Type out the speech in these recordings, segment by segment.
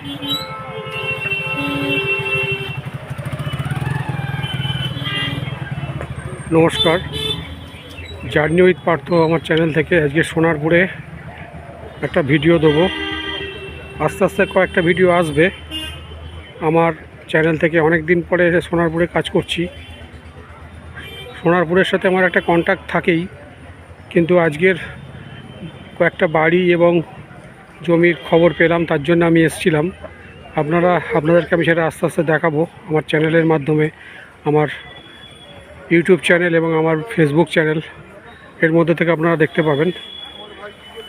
নমস্কার। Journey with Partha আমার channel থেকে আজকে সোনারপুরে একটা ভিডিও দেবো। আস্তে আস্তে কয়েকটা ভিডিও আসবে। আমার চ্যানেল থেকে অনেক দিন পরে এসে সোনারপুরে কাজ করছি। সোনারপুরের সাথে আমার একটা কন্ট্যাক্ট থাকেই। কিন্তু আজকের কয়েকটা বাড়ি এবং জমির খবর পেলাম, তার জন্য আমি এসেছিলাম। আপনারা, আপনাদেরকে আমি সেটা আস্তে আস্তে দেখাবো আমার চ্যানেলের মাধ্যমে, আমার ইউটিউব চ্যানেল এবং আমার ফেসবুক চ্যানেল। এর মধ্যে থেকে আপনারা দেখতে পাবেন।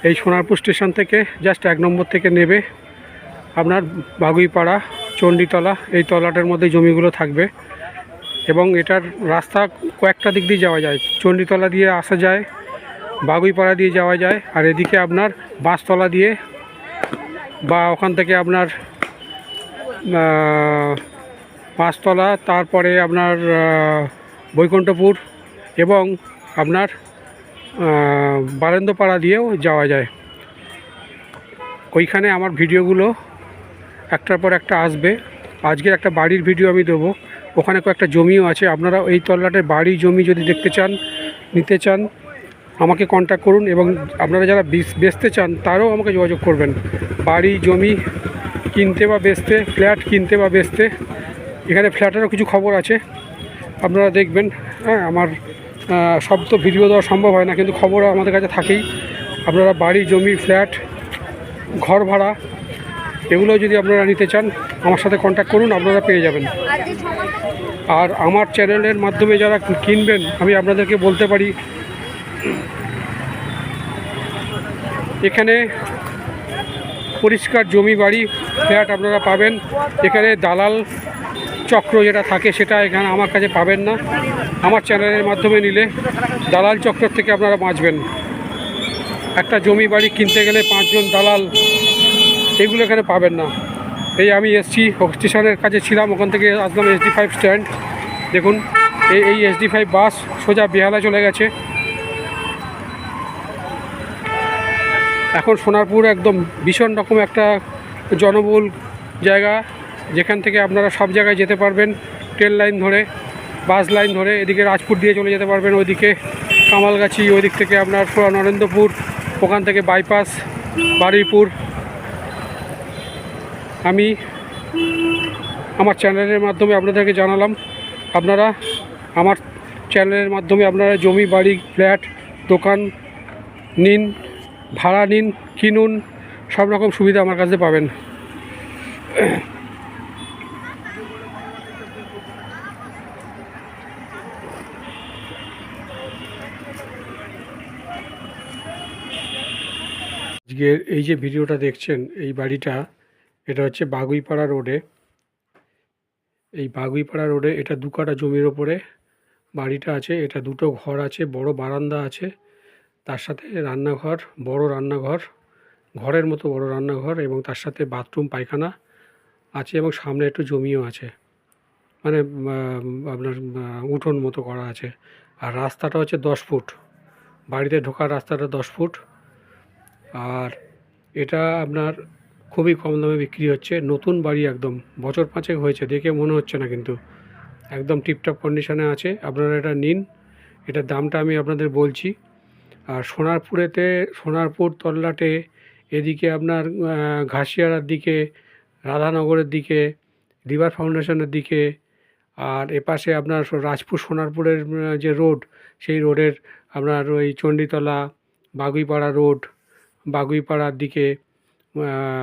এই সোনারপুর স্টেশন থেকে জাস্ট এক নম্বর থেকে নেবে আপনার বাগুইপাড়া, চণ্ডীতলা, এই তলাটার মধ্যে জমিগুলো থাকবে। এবং এটার রাস্তা কয়েকটা দিক দিয়ে যাওয়া যায়। চণ্ডীতলা দিয়ে আসা যায়, বাগুইপাড়া দিয়ে যাওয়া যায়, আর এদিকে আপনার বাঁশতলা দিয়ে বা ওখান থেকে আপনার পাঁচতলা, তারপরে আপনার বৈকুণ্ঠপুর এবং আপনার বারেন্দ্রপাড়া দিয়েও যাওয়া যায়। ওইখানে আমার ভিডিওগুলো একটার পর একটা আসবে। আজকের একটা বাড়ির ভিডিও আমি দেবো। ওখানে কয়েকটা জমিও আছে। আপনারা এই তল্লাটের বাড়ি জমি যদি দেখতে চান, নিতে চান আমাকে কন্ট্যাক্ট করুন এবং আপনারা যারা বেচতে চান তারাও আমাকে যোগাযোগ করবেন। বাড়ি জমি কিনতে বা বেচতে ফ্ল্যাট কিনতে বা বেচতে এখানে ফ্ল্যাটেরও কিছু খবর আছে। আপনারা দেখবেন হ্যাঁ আমার সব তো ভিডিও দেওয়া সম্ভব হয় না কিন্তু খবর আমাদের কাছে থাকেই। আপনারা বাড়ি জমি ফ্ল্যাট ঘর ভাড়া এগুলো যদি আপনারা নিতে চান আমার সাথে কন্ট্যাক্ট করুন আপনারা পেয়ে যাবেন। আর আমার চ্যানেলের মাধ্যমে যারা কিনবেন আমি আপনাদেরকে বলতে পারি এখানে পরিষ্কার জমি বাড়ি ফ্ল্যাট আপনারা পাবেন। এখানে দালাল চক্র যেটা থাকে সেটা এখানে আমার কাছে পাবেন না। আমার চ্যানেলের মাধ্যমে নিলে দালাল চক্র থেকে আপনারা বাঁচবেন। একটা জমি বাড়ি কিনতে গেলে পাঁচজন দালাল, এগুলো এখানে পাবেন না। এই আমি এসছি, স্টেশনের কাছে ছিলাম, ওখান থেকে আসলাম এসডি ফাইভ স্ট্যান্ড দেখুন, এই এই এসডি ফাইভ বাস সোজা বেহালা চলে গেছে। এখন সোনারপুর একদম ভীষণ রকম একটা জনবহুল জায়গা, যেখান থেকে আপনারা সব জায়গায় যেতে পারবেন, ট্রেন লাইন ধরে, বাস লাইন ধরে, এদিকে রাজপুর দিয়ে চলে যেতে পারবেন, ওইদিকে কামালগাছি ওই দিক থেকে আপনার পুরো নরেন্দ্রপুর ওখান থেকে বাইপাস বারুইপুর। আমি আমার চ্যানেলের মাধ্যমে আপনাদেরকে জানালাম, আপনারা আমার চ্যানেলের মাধ্যমে আপনারা জমি, বাড়ি ফ্ল্যাট দোকান নিন। ভাড়া নিন, কিনুন, সব রকম সুবিধা আমার কাছে পাবেন। আজকের এই যে ভিডিওটা দেখছেন, এই বাড়িটা, এটা হচ্ছে বাগুইপাড়া রোডে। এই বাগুইপাড়া রোডে এটা দু কাটা জমির ওপরে বাড়িটা আছে, এটা দুটো ঘর আছে, বড় বারান্দা আছে। তার সাথে রান্নাঘর, বড় রান্নাঘর, ঘরের মতো বড় রান্নাঘর এবং তার সাথে বাথরুম, পায়খানা আছে এবং সামনে একটু জমিও আছে। মানে আপনার উঠোন মতো করা আছে। আর রাস্তাটা হচ্ছে দশ ফুট। বাড়িতে ঢোকার রাস্তাটা দশ ফুট। আর এটা আপনার খুবই কম দামে বিক্রি হচ্ছে। নতুন বাড়ি একদম। বছর পাঁচেক হয়েছে। দেখে মনে হচ্ছে না কিন্তু। একদম টিপটপ কন্ডিশনে আছে। আপনারা এটা নিন। এটার দামটা আমি আপনাদের বলছি। আর সোনারপুরেতে, সোনারপুর তল্লাটে, এদিকে আপনার ঘাসিয়ারার দিকে, রাধানগরের দিকে, রিভার ফাউন্ডেশনের দিকে, আর এপাশে আপনার রাজপুর সোনারপুরের যে রোড, সেই রোডের আপনার ওই চণ্ডীতলা, বাগুইপাড়া রোড, বাগুইপাড়ার দিকে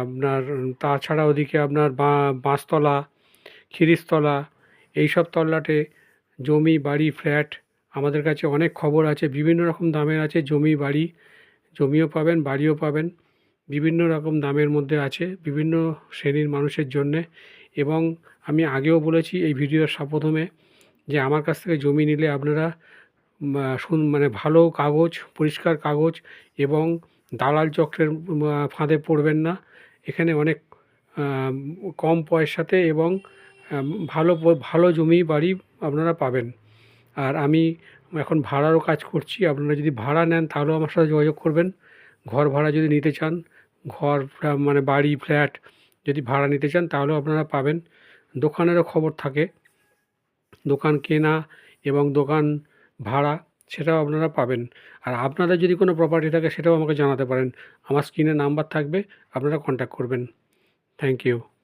আপনার, তাছাড়া ওদিকে আপনার বাঁশতলা খিরিস্তলা এইসব তল্লাটে, জমি, বাড়ি, ফ্ল্যাট আমাদের কাছে অনেক খবর আছে, বিভিন্ন রকম দামের আছে, জমি, বাড়ি, জমিও পাবেন, বাড়িও পাবেন, বিভিন্ন রকম দামের মধ্যে আছে, বিভিন্ন শ্রেণির মানুষের জন্যে। এবং আমি আগেও বলেছি এই ভিডিওর প্রথমে যে আমার কাছ থেকে জমি নিলে আপনারা শুন মানে ভালো কাগজ, পরিষ্কার কাগজ এবং দালাল চক্রের ফাঁদে পড়বেন না। এখানে অনেক কম পয়সাতে এবং ভালো ভালো জমি, বাড়ি আপনারা পাবেন। আর আমি এখন ভাড়ারও কাজ করছি। আপনারা যদি ভাড়া নেন তাহলেও আমার সাথে যোগাযোগ করবেন। ঘর ভাড়া যদি নিতে চান, ঘর মানে বাড়ি, ফ্ল্যাট যদি ভাড়া নিতে চান তাহলেও আপনারা পাবেন। দোকানেরও খবর থাকে। দোকান কেনা এবং দোকান ভাড়া সেটাও আপনারা পাবেন। আর আপনাদের যদি কোনো প্রপার্টি থাকে সেটাও আমাকে জানাতে পারেন। আমার স্ক্রিনে নাম্বার থাকবে, আপনারা কন্ট্যাক্ট করবেন। Thank you